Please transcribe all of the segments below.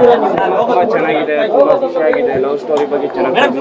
ತುಂಬಾ ಚೆನ್ನಾಗಿದೆ ತುಂಬಾ ಖುಷಿಯಾಗಿದೆ. ಲವ್ ಸ್ಟೋರಿ ಬಗ್ಗೆ ಚೆನ್ನಾಗಿ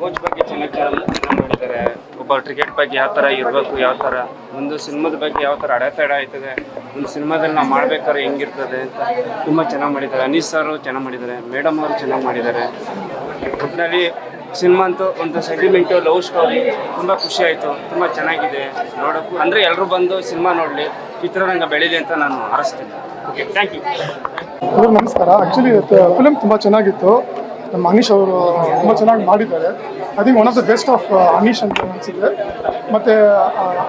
ಕೋಚ್ ಬಗ್ಗೆ ಚೆನ್ನಾಗಿ ಚೆನ್ನಾಗಿ ಮಾಡಿದ್ದಾರೆ ಒಬ್ಬ ಕ್ರಿಕೆಟ್ ಬಗ್ಗೆ ಯಾವ ಥರ ಇರಬೇಕು ಯಾವ ಥರ ಒಂದು ಸಿನಿಮಾದ ಬಗ್ಗೆ ಯಾವ ಥರ ಅಡೆತಡೆ ಆಯ್ತದೆ ಒಂದು ಸಿನಿಮಾದಲ್ಲಿ ನಾವು ಮಾಡ್ಬೇಕಾದ್ರೆ ಹೆಂಗಿರ್ತದೆ ಅಂತ ತುಂಬ ಚೆನ್ನಾಗಿ ಮಾಡಿದ್ದಾರೆ. ಅನೀಸ್ ಸರ್ ಚೆನ್ನಾಗಿ ಮಾಡಿದ್ದಾರೆ ಮೇಡಮ್ ಅವರು ಚೆನ್ನಾಗಿ ಮಾಡಿದ್ದಾರೆ. ಒಟ್ಟಿನಲ್ಲಿ ಸಿನಿಮಾ ಅಂತೂ ಒಂದು ಸೆಂಟಿಮೆಂಟು ಲವ್ ಸ್ಟೋರಿ ತುಂಬ ಖುಷಿ ಆಯಿತು, ತುಂಬ ಚೆನ್ನಾಗಿದೆ ನೋಡೋಕ್ಕೂ. ಅಂದರೆ ಎಲ್ಲರೂ ಬಂದು ಸಿನಿಮಾ ನೋಡಲಿ ಚಿತ್ರರಂಗ ಬೆಳೀಲಿ ಅಂತ ನಾನು ಹಾರಿಸ್ತೀನಿ ಓಕೆ ಥ್ಯಾಂಕ್ ಯು ಹಲೋ ನಮಸ್ಕಾರ. ಆ್ಯಕ್ಚುಲಿ ಫಿಲಮ್ ತುಂಬ ಚೆನ್ನಾಗಿತ್ತು. ನಮ್ಮ ಅನೀಶ್ ಅವರು ತುಂಬ ಚೆನ್ನಾಗಿ ಮಾಡಿದ್ದಾರೆ. I one of the best of Anish ಅಂತ ಅನಿಸಿದೆ ಮತ್ತು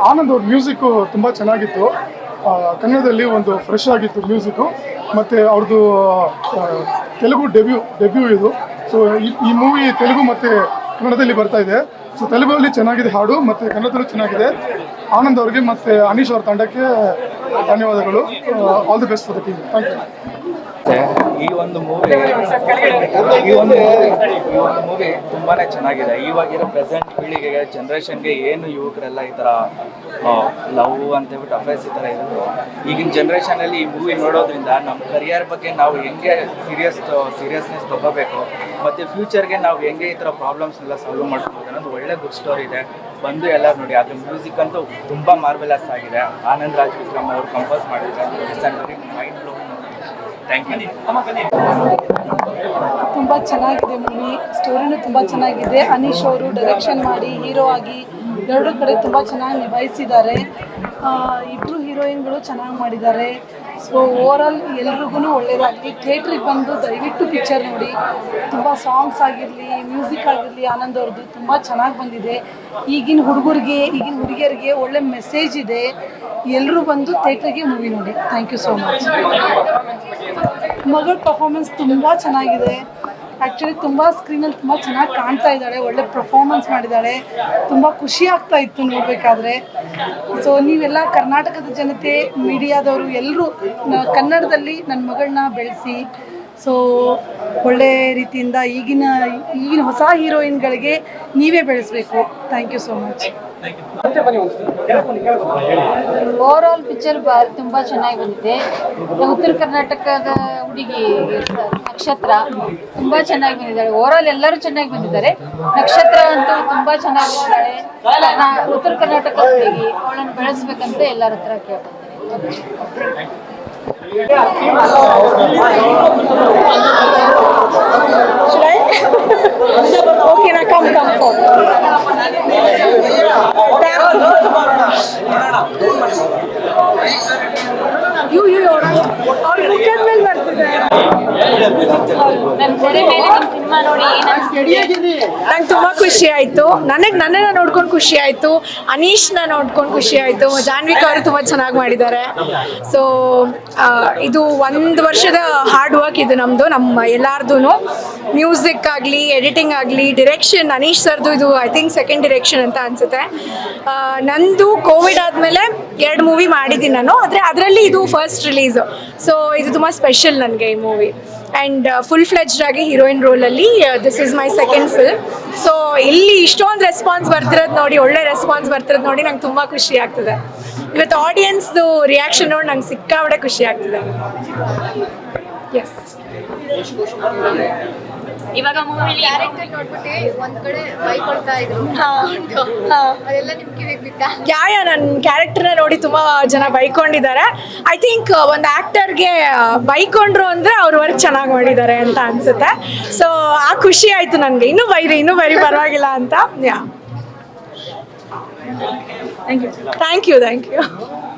ಆನಂದ್ ಅವ್ರ ಮ್ಯೂಸಿಕ್ಕು ತುಂಬ ಚೆನ್ನಾಗಿತ್ತು. ಕನ್ನಡದಲ್ಲಿ ಒಂದು ಫ್ರೆಶ್ ಆಗಿತ್ತು ಮ್ಯೂಸಿಕ್ಕು ಮತ್ತು ಅವ್ರದ್ದು ತೆಲುಗು ಡೆಬ್ಯೂ ಡೆಬ್ಯೂ ಇದು. ಸೊ ಈ ಮೂವಿ ತೆಲುಗು ಮತ್ತು ಕನ್ನಡದಲ್ಲಿ ಬರ್ತಾ ಇದೆ. ಸೊ ತೆಲುಗಲ್ಲಿ ಚೆನ್ನಾಗಿದೆ ಹಾಡು, ಮತ್ತು ಕನ್ನಡದಲ್ಲೂ ಚೆನ್ನಾಗಿದೆ. ಆನಂದ್ ಅವ್ರಿಗೆ ಮತ್ತು ಅನೀಶ್ ಅವ್ರ ತಂಡಕ್ಕೆ ಧನ್ಯವಾದಗಳು. All the best for the team thank you ಈ ಒಂದು ಮೂವಿ ಈ ಒಂದು ಈ ಒಂದು ಮೂವಿ ತುಂಬಾನೇ ಚೆನ್ನಾಗಿದೆ. ಇವಾಗಿರೋ ಪ್ರೆಸೆಂಟ್ ಪೀಳಿಗೆಗೆ ಜನ್ರೇಷನ್ಗೆ ಏನು ಯುವಕರೆಲ್ಲ ಈ ಥರ ಲವ್ ಅಂತ ಹೇಳ್ಬಿಟ್ಟು ಅಫೇರ್ಸ್ ಈ ಥರ ಇರೋದು. ಈಗಿನ ಜನ್ರೇಷನಲ್ಲಿ ಈ ಮೂವಿ ನೋಡೋದ್ರಿಂದ ನಮ್ಮ ಕರಿಯರ್ ಬಗ್ಗೆ ನಾವು ಹೆಂಗೆ ಸೀರಿಯಸ್ ಸೀರಿಯಸ್ನೆಸ್ ತಗೋಬೇಕು, ಮತ್ತು ಫ್ಯೂಚರ್ಗೆ ನಾವು ಹೆಂಗೆ ಈ ಥರ ಪ್ರಾಬ್ಲಮ್ಸ್ನೆಲ್ಲ ಸಾಲ್ವ್ ಮಾಡ್ಕೊಬೋದು ಅನ್ನೋದು ಒಳ್ಳೆ ಗುಡ್ ಸ್ಟೋರಿ ಇದೆ. ಬಂದು ಎಲ್ಲರೂ ನೋಡಿ ಅದ್ರ ಮ್ಯೂಸಿಕ್ ಅಂತೂ ತುಂಬ ಮಾರ್ವೆಲಸ್ ಆಗಿದೆ. ಆನಂದ್ ರಾಜ್ ವಿಕ್ರಮ್ ಅವರು ಕಂಪೋಸ್ ಮಾಡಿದ್ದಾರೆ ಮೈಂಡ್ ಯು ತುಂಬ ಚೆನ್ನಾಗಿದೆ ಮೂವಿ ಸ್ಟೋರಿನೂ ತುಂಬಾ ಚೆನ್ನಾಗಿದೆ. ಅನೀಶ್ ಅವರು ಡೈರೆಕ್ಷನ್ ಮಾಡಿ ಹೀರೋ ಆಗಿ ಎರಡು ಕಡೆ ತುಂಬಾ ಚೆನ್ನಾಗಿ ನಿಭಾಯಿಸಿದ್ದಾರೆ. ಇಬ್ಬರು ಹೀರೋಯಿನ್ಗಳು ಚೆನ್ನಾಗಿ ಮಾಡಿದ್ದಾರೆ. ಸೊ ಓವರಾಲ್ ಎಲ್ರಿಗೂ ಒಳ್ಳೆಯದಾಗಲಿ ಥಿಯೇಟ್ರಿಗೆ ಬಂದು ದಯವಿಟ್ಟು ಪಿಕ್ಚರ್ ನೋಡಿ. ತುಂಬ ಸಾಂಗ್ಸ್ ಆಗಿರಲಿ ಮ್ಯೂಸಿಕ್ ಆಗಿರಲಿ, ಆನಂದ್ ಅವ್ರದ್ದು ತುಂಬ ಚೆನ್ನಾಗಿ ಬಂದಿದೆ. ಈಗಿನ ಹುಡುಗರಿಗೆ, ಈಗಿನ ಹುಡುಗಿಯರಿಗೆ ಒಳ್ಳೆ ಮೆಸೇಜ್ ಇದೆ. ಎಲ್ಲರೂ ಬಂದು ಥಿಯೇಟ್ರಿಗೆ ಮೂವಿ ನೋಡಿ. ಥ್ಯಾಂಕ್ ಯು ಸೋ ಮಚ್ ಮಗಳ ಪರ್ಫಾರ್ಮೆನ್ಸ್ ತುಂಬ ಚೆನ್ನಾಗಿದೆ. ಆ್ಯಕ್ಚುಲಿ ತುಂಬ ಸ್ಕ್ರೀನಲ್ಲಿ ತುಂಬ ಚೆನ್ನಾಗಿ ಕಾಣ್ತಾ ಇದ್ದಾಳೆ, ಒಳ್ಳೆ ಪರ್ಫಾರ್ಮೆನ್ಸ್ ಮಾಡಿದ್ದಾಳೆ. ತುಂಬ ಖುಷಿ ಆಗ್ತಾ ಇತ್ತು ನೋಡಬೇಕಾದ್ರೆ. ಸೊ ನೀವೆಲ್ಲ ಕರ್ನಾಟಕದ ಜನತೆ, ಮೀಡಿಯಾದವರು ಎಲ್ಲರೂ ಕನ್ನಡದಲ್ಲಿ ನನ್ನ ಮಗಳನ್ನ ಬೆಳೆಸಿ ಸೊ ಒಳ್ಳೆ ರೀತಿಯಿಂದ ಈಗಿನ ಈಗಿನ ಹೊಸ ಹೀರೋಯಿನ್ಗಳಿಗೆ ನೀವೇ ಬೆಳೆಸಬೇಕು. Thank you so much over all picture ತುಂಬ ಚೆನ್ನಾಗಿ ಬಂದಿದೆ. ಉತ್ತರ ಕರ್ನಾಟಕದ ಹುಡುಗಿ ನಕ್ಷತ್ರ ತುಂಬ ಚೆನ್ನಾಗಿ ಬಂದಿದ್ದಾರೆ. ಓವರ್ ಆಲ್ ಎಲ್ಲರೂ ಚೆನ್ನಾಗಿ ಬಂದಿದ್ದಾರೆ. ನಕ್ಷತ್ರ ಅಂತೂ ತುಂಬ ಚೆನ್ನಾಗಿ ಬಂದಿದ್ದಾರೆ. ಉತ್ತರ ಕರ್ನಾಟಕ ಹುಡುಗಿ ಅವಳನ್ನು ಬೆಳೆಸ್ಬೇಕಂತ ಎಲ್ಲರ ಹತ್ರ ಕೇಳ್ಕೊತೀನಿ. ನಂಗೆ ತುಂಬ ಖುಷಿ ಆಯಿತು. ನನಗೆ ನನ್ನನ್ನು ನೋಡ್ಕೊಂಡು ಖುಷಿ ಆಯಿತು. ಅನೀಶ್ನ ನೋಡ್ಕೊಂಡು ಖುಷಿ ಆಯಿತು. ಜಾನ್ವಿಕ್ ಅವರು ತುಂಬ ಚೆನ್ನಾಗಿ ಮಾಡಿದ್ದಾರೆ. ಸೊ ಇದು ಒಂದು ವರ್ಷದ ಹಾರ್ಡ್ ವರ್ಕ್ ಇದು ನಮ್ಮದು ನಮ್ಮ ಎಲ್ಲಾರ್ದು ಮ್ಯೂಸಿಕ್ ಆಗಲಿ ಎಡಿಟಿಂಗ್ ಆಗಲಿ ಡಿರೆಕ್ಷನ್ ಅನೀಶ್ ಸರ್ದು ಇದು ಐ ಥಿಂಕ್ ಸೆಕೆಂಡ್ ಡಿರೆಕ್ಷನ್ ಅಂತ ಅನಿಸುತ್ತೆ. ನಂದು ಕೋವಿಡ್ ಆದಮೇಲೆ ಎರಡು ಮೂವಿ ಮಾಡಿದ್ದೀನಿ ನಾನು. ಆದರೆ ಅದರಲ್ಲಿ ಇದು ಫಸ್ಟ್ ರಿಲೀಸು ಸೊ ಇದು ತುಂಬ ಸ್ಪೆಷಲ್ ನನಗೆ ಈ ಮೂವಿ ಆ್ಯಂಡ್ ಫುಲ್ ಫ್ಲೆಜ್ಡ್ ಆಗಿ heroine ರೋಲಲ್ಲಿ this is my second film so ಇಲ್ಲಿ ಇಷ್ಟೊಂದು ರೆಸ್ಪಾನ್ಸ್ ಬರ್ತಿರೋದು ನೋಡಿ, ಒಳ್ಳೆ ರೆಸ್ಪಾನ್ಸ್ ಬರ್ತಿರೋದು ನೋಡಿ ನಂಗೆ ತುಂಬ ಖುಷಿ ಆಗ್ತದೆ. ಇವತ್ತು ಆಡಿಯನ್ಸ್ದು ರಿಯಾಕ್ಷನ್ ನೋಡಿ ನಂಗೆ ಸಿಕ್ಕಾಬಡೆ ಖುಷಿ ಆಗ್ತದೆ. ಎಸ್ ಇವಾಗ ಮೂವಿಲಿ ಕ್ಯಾರೆಕ್ಟರ್ ನೋಡ್ಬಿಟ್ಟು ಒಂದ್ ಕಡೆ ಬೈಕೊಳ್ತಾ ಇದ್ರು. ಅದೆಲ್ಲ ನಿಮ್ ಕಿವಿಗೆ ಬಿತ್ತಾ ಯಾ ಯಾ ನನ್ನ ಕ್ಯಾರೆಕ್ಟರ್ನ ನೋಡಿ ತುಂಬಾ ಜನ ಬೈಕೊಂಡಿದ್ದಾರೆ. ಐ ಥಿಂಕ್ ಒಂದು ಗೆ ಬೈಕೊಂಡ್ರು ಅಂದ್ರೆ ಅವ್ರ ವರ್ಕ್ ಚೆನ್ನಾಗಿ ಮಾಡಿದ್ದಾರೆ ಅಂತ ಅನ್ಸುತ್ತೆ. ಸೊ ಆ ಖುಷಿ ಆಯ್ತು ನನಗೆ. ಇನ್ನೂ ಬೈರಿ ಇನ್ನೂ ಬೈರಿ ಪರವಾಗಿಲ್ಲ ಅಂತ. Yeah thank you thank you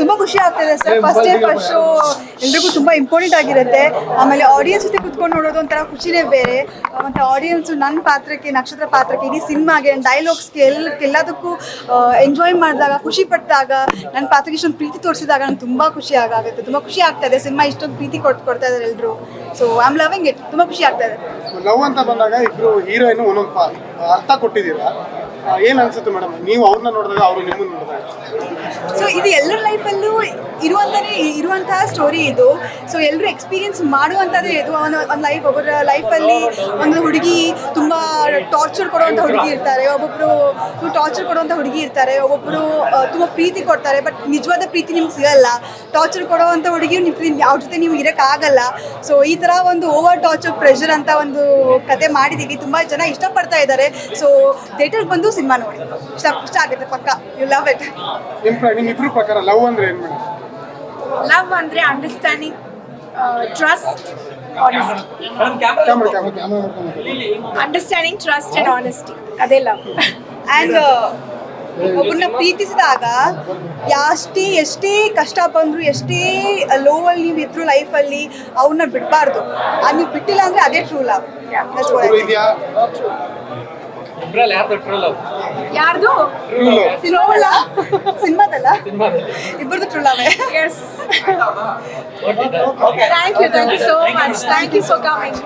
first ಖುಷಿ ಆಗ್ತಿದೆ sir. First day first show ಎಲ್ರಿಗೂ ತುಂಬಾ ಇಂಪಾರ್ಟೆಂಟ್ ಆಗಿರುತ್ತೆ. ಆಮೇಲೆ ಆಡಿಯನ್ಸ್ ಜೊತೆ ಕುತ್ಕೊಂಡು ನೋಡೋದು ಒಂಥರ ಖುಷಿನೇ ಬೇರೆ. ಮತ್ತೆ ಆಡಿಯನ್ಸ್ ನನ್ನ ಪಾತ್ರಕ್ಕೆ ನಕ್ಷತ್ರ ಪಾತ್ರಕ್ಕೆ ಇಡೀ ಸಿನಿಮಾಗೆ ಡೈಲಾಗ್ಸ್ಗೆ ಎಲ್ಲ ಎಲ್ಲದಕ್ಕೂ ಎಂಜಾಯ್ ಮಾಡಿದಾಗ ಖುಷಿ ಪಟ್ಟಾಗ ನನ್ನ ಪಾತ್ರಕ್ಕೆ ಇಷ್ಟೊಂದು ಪ್ರೀತಿ ತೋರಿಸಿದಾಗ ನಂಗೆ ತುಂಬಾ ಖುಷಿ ಆಗುತ್ತೆ. ತುಂಬಾ ಖುಷಿ ಆಗ್ತಾ ಇದೆ. ಸಿನಿಮಾ ಇಷ್ಟೊಂದು ಪ್ರೀತಿ ಕೊಟ್ಟು ಕೊಡ್ತಾ ಇದ್ದಾರೆ ಎಲ್ಲರೂ so I am loving it ತುಂಬಾ ಖುಷಿ ಆಗ್ತಾ ಇದೆ. ಲವ್ ಅಂತ ಬಂದಾಗ ಇಬ್ರು ಹೀರೋಯಿನ್ ಒಂದೊಂದು ಅರ್ಥ ಕೊಟ್ಟಿದ್ದೀರಾ? ಏನ್ ಅನ್ಸುತ್ತೆ ಮೇಡಮ್ ನೀವು ಅವ್ರನ್ನ ನೋಡಿದಾಗ ಅವ್ರು ನಿಮ್ಮನ್ನ ನೋಡಿದಾಗ. ಸೊ ಇದು ಎಲ್ಲರ ಲೈಫಲ್ಲೂ ಇರುವಂಥದ್ದೇ ಇರುವಂತಹ ಸ್ಟೋರಿ ಇದು. ಸೊ ಎಲ್ಲರೂ ಎಕ್ಸ್ಪೀರಿಯನ್ಸ್ ಮಾಡುವಂಥದ್ದೇ ಇದು. ಒಂದು ಒಂದು ಲೈಫ್ ಒಬ್ಬರ ಲೈಫಲ್ಲಿ ಒಂದು ಹುಡುಗಿ ತುಂಬ ಟಾರ್ಚರ್ ಕೊಡುವಂಥ ಹುಡುಗಿ ಇರ್ತಾರೆ. ಒಬ್ಬೊಬ್ಬರು ಟಾರ್ಚರ್ ಕೊಡುವಂಥ ಹುಡುಗಿ ಇರ್ತಾರೆ. ಒಬ್ಬೊಬ್ಬರು ತುಂಬ ಪ್ರೀತಿ ಕೊಡ್ತಾರೆ. ಬಟ್ ನಿಜವಾದ ಪ್ರೀತಿ ನಿಮ್ಗೆ ಸಿಗಲ್ಲ. ಟಾರ್ಚರ್ ಕೊಡುವಂಥ ಹುಡುಗಿ ನಿಮ್ಮ ಯಾವ ಜೊತೆ ನೀವು ಇರೋಕ್ಕಾಗಲ್ಲ ಸೊ ಈ ಥರ ಒಂದು ಓವರ್ ಟಾರ್ಚರ್ ಪ್ರೆಷರ್ ಅಂತ ಒಂದು ಕತೆ ಮಾಡಿದ್ದೀವಿ ತುಂಬ ಜನ ಇಷ್ಟಪಡ್ತಾ ಇದ್ದಾರೆ. ಸೊ ಥಿಯೇಟರ್ಗೆ ಬಂದು ಸಿನಿಮಾ ನೋಡಿ. ಇಷ್ಟ ಇಷ್ಟ ಆಗುತ್ತೆ ಪಕ್ಕ. ಯು ಲವ್ ಇಟ್ ನಿಮ್ಮ ಪ್ರ- ಪ್ರಕಾರ ಲವ್ ಅಂದ್ರೆ ಏನು ಲವ್ ಅಂದ್ರೆ understanding trust understanding trust and honesty ಅದೇ ಲವ್ ಆ್ಯಂಡ್ ಒಬ್ಬರನ್ನ ಪ್ರೀತಿಸಿದಾಗ ಎಷ್ಟೇ ಎಷ್ಟೇ ಕಷ್ಟ ಬಂದ್ರು ಎಷ್ಟೇ ಲೋವಲ್ಲಿ ನೀವು ಇದ್ರು ಲೈಫಲ್ಲಿ ಅವ್ರನ್ನ ಬಿಡಬಾರ್ದು. ಅದು ನೀವು ಬಿಟ್ಟಿಲ್ಲ ಅಂದರೆ ಅದೇ ಟ್ರೂ ಲವ್ ಯಾರ್ದು ಸಿನಿಮಾದಲ್ಲ? ಇಬ್ಬರದು true yes thank you thank you so much thank you for coming